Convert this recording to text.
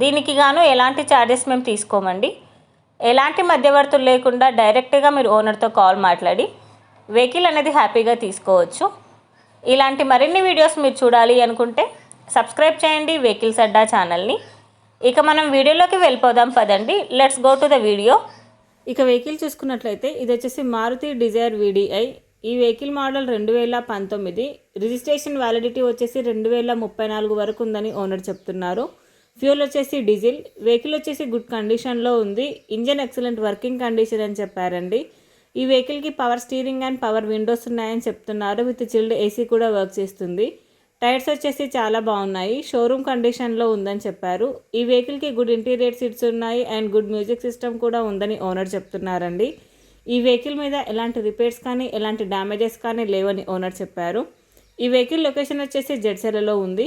దీనికి గాను ఎలాంటి ఛార్జెస్ మేము తీసుకోమండి. ఎలాంటి మధ్యవర్తులు లేకుండా డైరెక్ట్గా మీరు ఓనర్తో కాల్ మాట్లాడి వెహికల్ అనేది హ్యాపీగా తీసుకోవచ్చు. ఇలాంటి మరిన్ని వీడియోస్ మీరు చూడాలి అనుకుంటే సబ్స్క్రైబ్ చేయండి వెహికల్స్ అడ్డా ఛానల్ని ఇక మనం వీడియోలోకి వెళ్ళిపోదాం పదండి. Let's go to the video ఇక వెహికల్ చూసుకున్నట్లయితే ఇది వచ్చేసి మారుతి డిజైర్ వీడిఐ ఈ వెహికల్ మోడల్ రెండు వేల పంతొమ్మిది. రిజిస్ట్రేషన్ వ్యాలిడిటీ వచ్చేసి రెండు వేల ముప్పై నాలుగు వరకు ఉందని ఓనర్ చెప్తున్నారు. ఫ్యూల్ వచ్చేసి డీజిల్ వెహికల్ వచ్చేసి గుడ్ కండిషన్లో ఉంది. ఇంజన్ ఎక్సలెంట్ వర్కింగ్ కండిషన్ అని చెప్పారండి. ఈ వెహికల్కి power steering and power windows ఉన్నాయని చెప్తున్నారు. విత్ చిల్డ్ ఏసీ కూడా వర్క్ చేస్తుంది. టైర్స్ వచ్చేసి చాలా బాగున్నాయి. షోరూమ్ కండిషన్లో ఉందని చెప్పారు. ఈ వెహికల్కి గుడ్ ఇంటీరియర్ సీట్స్ ఉన్నాయి అండ్ గుడ్ మ్యూజిక్ సిస్టమ్ కూడా ఉందని ఓనర్ చెప్తున్నారండి. ఈ వెహికల్ మీద ఎలాంటి రిపేర్స్ కానీ ఎలాంటి డ్యామేజెస్ కానీ లేవని ఓనర్ చెప్పారు. ఈ వెహికల్ లొకేషన్ వచ్చేసి జెడ్సెలలో ఉంది.